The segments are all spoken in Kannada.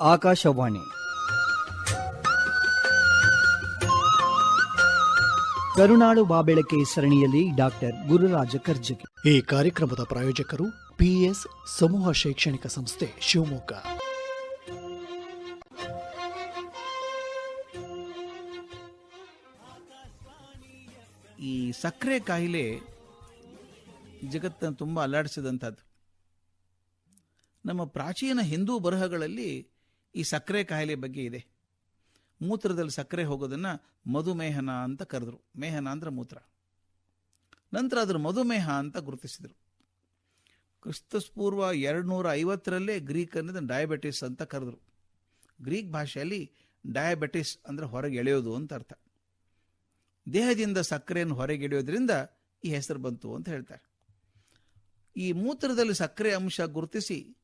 ಆಕಾಶವಾಣಿ. ಕರುನಾಳು ಬಾಬೆಳಕೆ ಸರಣಿಯಲ್ಲಿ ಡಾಕ್ಟರ್ ಗುರುರಾಜ ಕರ್ಜಗಿ ಈ ಕಾರ್ಯಕ್ರಮದ ಪ್ರಾಯೋಜಕರು ಪಿಎಸ್ ಸಮೂಹ ಶೈಕ್ಷಣಿಕ ಸಂಸ್ಥೆ ಶಿವಮೊಗ್ಗ. ಈ ಸಕ್ಕರೆ ಕಾಯಿಲೆ ಜಗತ್ತನ್ನು ತುಂಬ ಅಲ್ಲಾಡಿಸಿದಂಥದ್ದು. ನಮ್ಮ ಪ್ರಾಚೀನ ಹಿಂದೂ ಬರಹಗಳಲ್ಲಿ ಈ ಸಕ್ಕರೆ ಕಾಯಿಲೆ ಬಗ್ಗೆ ಇದೆ. ಮೂತ್ರದಲ್ಲಿ ಸಕ್ಕರೆ ಹೋಗೋದನ್ನು ಮಧುಮೇಹನ ಅಂತ ಕರೆದ್ರು. ಮೇಹನ ಅಂದರೆ ಮೂತ್ರ. ನಂತರ ಅದರ ಮಧುಮೇಹ ಅಂತ ಗುರುತಿಸಿದರು. ಕ್ರಿಸ್ತಸ್ಪೂರ್ವ ಎರಡು ನೂರ ಐವತ್ತರಲ್ಲೇ ಗ್ರೀಕ್ ಅನ್ನೋದು ಡಯಾಬೆಟಿಸ್ ಅಂತ ಕರೆದ್ರು. ಗ್ರೀಕ್ ಭಾಷೆಯಲ್ಲಿ ಡಯಾಬಿಟಿಸ್ ಅಂದರೆ ಹೊರಗೆ ಎಳೆಯೋದು ಅಂತ ಅರ್ಥ. ದೇಹದಿಂದ ಸಕ್ಕರೆಯನ್ನು ಹೊರಗೆ ಎಳೆಯೋದ್ರಿಂದ ಈ ಹೆಸರು ಬಂತು ಅಂತ ಹೇಳ್ತಾರೆ. ಈ ಮೂತ್ರದಲ್ಲಿ ಸಕ್ಕರೆ ಅಂಶ ಗುರುತಿಸಿ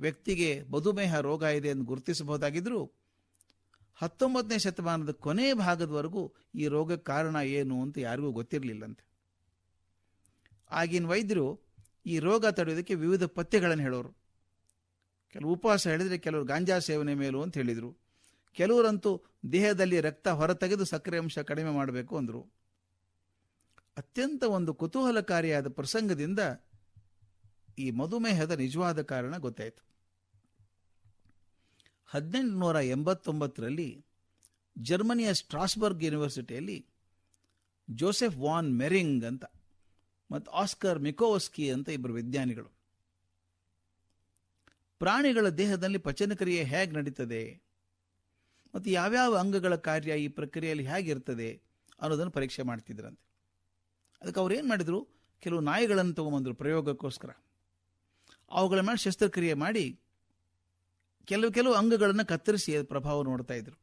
ವ್ಯಕ್ತಿಗೆ ಮಧುಮೇಹ ರೋಗ ಇದೆ ಎಂದು ಗುರುತಿಸಬಹುದಾಗಿದ್ದರೂ ಹತ್ತೊಂಬತ್ತನೇ ಶತಮಾನದ ಕೊನೆ ಭಾಗದವರೆಗೂ ಈ ರೋಗಕ್ಕೆ ಕಾರಣ ಏನು ಅಂತ ಯಾರಿಗೂ ಗೊತ್ತಿರಲಿಲ್ಲಂತೆ. ಆಗಿನ ವೈದ್ಯರು ಈ ರೋಗ ತಡೆಯೋದಕ್ಕೆ ವಿವಿಧ ಪಥ್ಯಗಳನ್ನು ಹೇಳೋರು. ಕೆಲವು ಉಪವಾಸ ಹೇಳಿದರೆ ಕೆಲವರು ಗಾಂಜಾ ಸೇವನೆ ಮೇಲು ಅಂತ ಹೇಳಿದರು. ಕೆಲವರಂತೂ ದೇಹದಲ್ಲಿ ರಕ್ತ ಹೊರತೆಗೆದು ಸಕ್ಕರೆ ಅಂಶ ಕಡಿಮೆ ಮಾಡಬೇಕು ಅಂದರು. ಅತ್ಯಂತ ಒಂದು ಕುತೂಹಲಕಾರಿಯಾದ ಪ್ರಸಂಗದಿಂದ ಈ ಮಧುಮೇಹದ ನಿಜವಾದ ಕಾರಣ ಗೊತ್ತಾಯಿತು. ಹದಿನೆಂಟುನೂರ ಎಂಬತ್ತೊಂಬತ್ತರಲ್ಲಿ ಜರ್ಮನಿಯ ಸ್ಟ್ರಾಸ್ಬರ್ಗ್ ಯೂನಿವರ್ಸಿಟಿಯಲ್ಲಿ ಜೋಸೆಫ್ ವಾನ್ ಮೆರಿಂಗ್ ಅಂತ ಮತ್ತು ಆಸ್ಕರ್ ಮಿಕೋವಸ್ಕಿ ಅಂತ ಇಬ್ಬರು ವಿಜ್ಞಾನಿಗಳು. ಪ್ರಾಣಿಗಳ ದೇಹದಲ್ಲಿ ಪಚನಕ್ರಿಯೆ ಹೇಗೆ ನಡೀತದೆ? ಮತ್ತು ಯಾವ್ಯಾವ ಅಂಗಗಳ ಕಾರ್ಯ ಈ ಪ್ರಕ್ರಿಯೆಯಲ್ಲಿ ಹೇಗಿರ್ತದೆ ಅನ್ನೋದನ್ನು ಪರೀಕ್ಷೆ ಮಾಡ್ತಿದ್ರಂತೆ. ಅದಕ್ಕೆ ಅವ್ರು ಏನು ಮಾಡಿದರು? ಕೆಲವು ನಾಯಿಗಳನ್ನು ತೊಗೊಂಬಂದರು ಪ್ರಯೋಗಕ್ಕೋಸ್ಕರ. ಅವುಗಳ ಮೇಲೆ ಶಸ್ತ್ರಕ್ರಿಯೆ ಮಾಡಿ ಕೆಲವು ಕೆಲವು ಅಂಗಗಳನ್ನು ಕತ್ತರಿಸಿ ಪ್ರಭಾವ ನೋಡ್ತಾ ಇದ್ರು.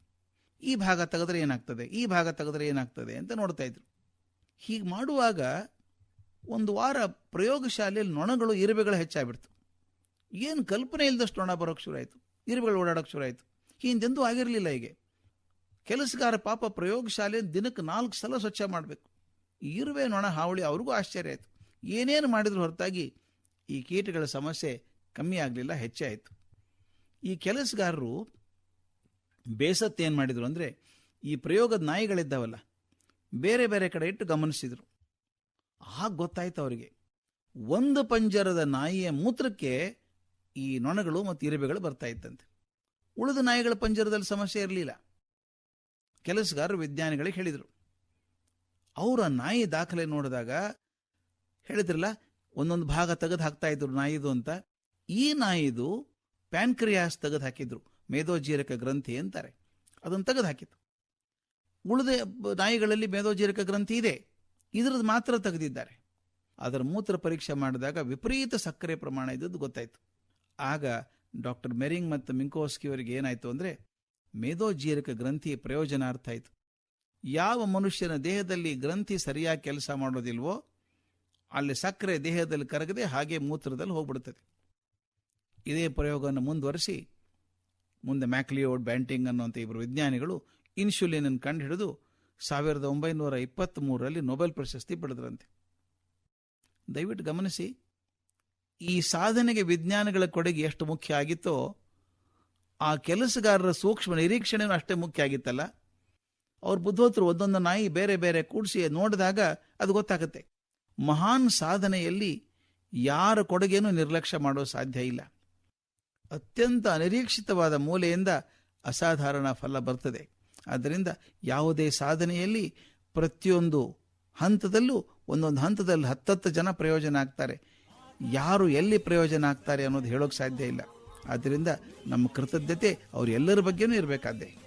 ಈ ಭಾಗ ತೆಗೆದ್ರೆ ಏನಾಗ್ತದೆ? ಈ ಭಾಗ ತೆಗೆದ್ರೆ ಏನಾಗ್ತದೆ ಅಂತ ನೋಡ್ತಾ ಇದ್ರು. ಹೀಗೆ ಮಾಡುವಾಗ ಒಂದು ವಾರ ಪ್ರಯೋಗಶಾಲೆಯಲ್ಲಿ ನೊಣಗಳು, ಇರುವೆಗಳು ಹೆಚ್ಚಾಗ್ಬಿಡ್ತು. ಏನು ಕಲ್ಪನೆ ಇಲ್ಲದಷ್ಟು ನೊಣ ಬರೋಕ್ಕೆ ಶುರು ಆಯಿತು ಇರುವೆಗಳು ಓಡಾಡೋಕ್ಕೆ ಶುರು ಆಯಿತು ಹಿಂದೆಂದೂ ಆಗಿರಲಿಲ್ಲ ಹೀಗೆ. ಕೆಲಸಗಾರ ಪಾಪ ಪ್ರಯೋಗಶಾಲೆ ದಿನಕ್ಕೆ ನಾಲ್ಕು ಸಲ ಸ್ವಚ್ಛ ಮಾಡಬೇಕು. ಇರುವೆ, ನೊಣ, ಹಾವಳಿ ಅವ್ರಿಗೂ ಆಶ್ಚರ್ಯ ಆಯಿತು. ಏನೇನು ಮಾಡಿದ್ರು ಹೊರತಾಗಿ ಈ ಕೀಟಗಳ ಸಮಸ್ಯೆ ಕಮ್ಮಿ ಆಗಲಿಲ್ಲ ಹೆಚ್ಚಾಯಿತು ಈ ಕೆಲಸಗಾರರು ಬೇಸತ್ತು ಏನು ಮಾಡಿದರು ಅಂದರೆ, ಈ ಪ್ರಯೋಗದ ನಾಯಿಗಳಿದ್ದಾವಲ್ಲ, ಬೇರೆ ಬೇರೆ ಕಡೆ ಇಟ್ಟು ಗಮನಿಸಿದರು. ಆಗ ಗೊತ್ತಾಯ್ತು ಅವರಿಗೆ, ಒಂದು ಪಂಜರದ ನಾಯಿಯ ಮೂತ್ರಕ್ಕೆ ಈ ನೊಣಗಳು ಮತ್ತು ಇರುವೆಗಳು ಬರ್ತಾ ಇತ್ತಂತೆ ಉಳಿದ ನಾಯಿಗಳ ಪಂಜರದಲ್ಲಿ ಸಮಸ್ಯೆ ಇರಲಿಲ್ಲ. ಕೆಲಸಗಾರರು ವಿಜ್ಞಾನಿಗಳಿಗೆ ಹೇಳಿದರು. ಅವರ ನಾಯಿ ದಾಖಲೆ ನೋಡಿದಾಗ ಹೇಳಿದ್ರಲ್ಲ ಒಂದೊಂದು ಭಾಗ ತೆಗೆದು ಹಾಕ್ತಾ ಇದ್ರು ನಾಯಿದು ಅಂತ. ಈ ನಾಯಿದು ಪ್ಯಾನ್ಕ್ರಿಯಾಸ್ ತೆಗೆದು ಹಾಕಿದ್ರು. ಮೇಧೋಜೀರಕ ಗ್ರಂಥಿ ಅಂತಾರೆ. ಅದನ್ನು ತೆಗೆದು ಹಾಕಿತ್ತು ಉಳಿದ ನಾಯಿಗಳಲ್ಲಿ ಮೇಧೋಜೀರಕ ಗ್ರಂಥಿ ಇದೆ. ಇದ್ರದ್ದು ಮಾತ್ರ ತೆಗೆದಿದ್ದಾರೆ. ಅದರ ಮೂತ್ರ ಪರೀಕ್ಷೆ ಮಾಡಿದಾಗ ವಿಪರೀತ ಸಕ್ಕರೆ ಪ್ರಮಾಣ ಇದ್ದದ್ದು ಗೊತ್ತಾಯಿತು. ಆಗ ಡಾಕ್ಟರ್ ಮೆರಿಂಗ್ ಮತ್ತು ಮಿಂಕೋಸ್ಕಿ ಅವರಿಗೆ ಏನಾಯಿತು ಅಂದರೆ ಮೇಧೋಜೀರಕ ಗ್ರಂಥಿ ಪ್ರಯೋಜನಾರ್ಥ ಆಯಿತು. ಯಾವ ಮನುಷ್ಯನ ದೇಹದಲ್ಲಿ ಗ್ರಂಥಿ ಸರಿಯಾಗಿ ಕೆಲಸ ಮಾಡೋದಿಲ್ವೋ ಅಲ್ಲಿ ಸಕ್ಕರೆ ದೇಹದಲ್ಲಿ ಕರಗದೆ ಹಾಗೆ ಮೂತ್ರದಲ್ಲಿ ಹೋಗ್ಬಿಡ್ತದೆ ಇದೇ ಪ್ರಯೋಗವನ್ನು ಮುಂದುವರಿಸಿ ಮುಂದೆ ಮ್ಯಾಕ್ಲಿಯೋಡ್, ಬ್ಯಾಂಟಿಂಗ್ ಅನ್ನುವಂಥ ಇಬ್ಬರು ವಿಜ್ಞಾನಿಗಳು ಇನ್ಸುಲಿನ್ ಅನ್ನು ಕಂಡುಹಿಡಿದು ಸಾವಿರದ ಒಂಬೈನೂರ ಇಪ್ಪತ್ತ್ ಮೂರರಲ್ಲಿ ನೊಬೆಲ್ ಪ್ರಶಸ್ತಿ ಪಡೆದ್ರಂತೆ. ದಯವಿಟ್ಟು ಗಮನಿಸಿ, ಈ ಸಾಧನೆಗೆ ವಿಜ್ಞಾನಿಗಳ ಕೊಡುಗೆ ಎಷ್ಟು ಮುಖ್ಯ ಆಗಿತ್ತೋ, ಆ ಕೆಲಸಗಾರರ ಸೂಕ್ಷ್ಮ ನಿರೀಕ್ಷಣೆಯೂ ಅಷ್ಟೇ ಮುಖ್ಯ ಆಗಿತ್ತಲ್ಲ. ಅವ್ರ ಬುದ್ಧೋತ್ರು ಒಂದೊಂದು ನಾಯಿ ಬೇರೆ ಬೇರೆ ಕೂಡಿಸಿ ನೋಡಿದಾಗ ಅದು ಗೊತ್ತಾಗುತ್ತೆ. ಮಹಾನ್ ಸಾಧನೆಯಲ್ಲಿ ಯಾರ ಕೊಡುಗೆನೂ ನಿರ್ಲಕ್ಷ್ಯ ಮಾಡೋ ಸಾಧ್ಯ ಇಲ್ಲ. ಅತ್ಯಂತ ಅನಿರೀಕ್ಷಿತವಾದ ಮೂಲೆಯಿಂದ ಅಸಾಧಾರಣ ಫಲ ಬರ್ತದೆ. ಆದ್ದರಿಂದ ಯಾವುದೇ ಸಾಧನೆಯಲ್ಲಿ ಪ್ರತಿಯೊಂದು ಹಂತದಲ್ಲೂ, ಒಂದೊಂದು ಹಂತದಲ್ಲಿ ಹತ್ತತ್ತು ಜನ ಪ್ರಯೋಜನ ಆಗ್ತಾರೆ. ಯಾರು ಎಲ್ಲಿ ಪ್ರಯೋಜನ ಆಗ್ತಾರೆ ಅನ್ನೋದು ಹೇಳೋಕೆ ಸಾಧ್ಯ ಇಲ್ಲ. ಆದ್ದರಿಂದ ನಮ್ಮ ಕೃತಜ್ಞತೆ ಅವರೆಲ್ಲರ ಬಗ್ಗೆನೂ ಇರಬೇಕಾದ್ದೆ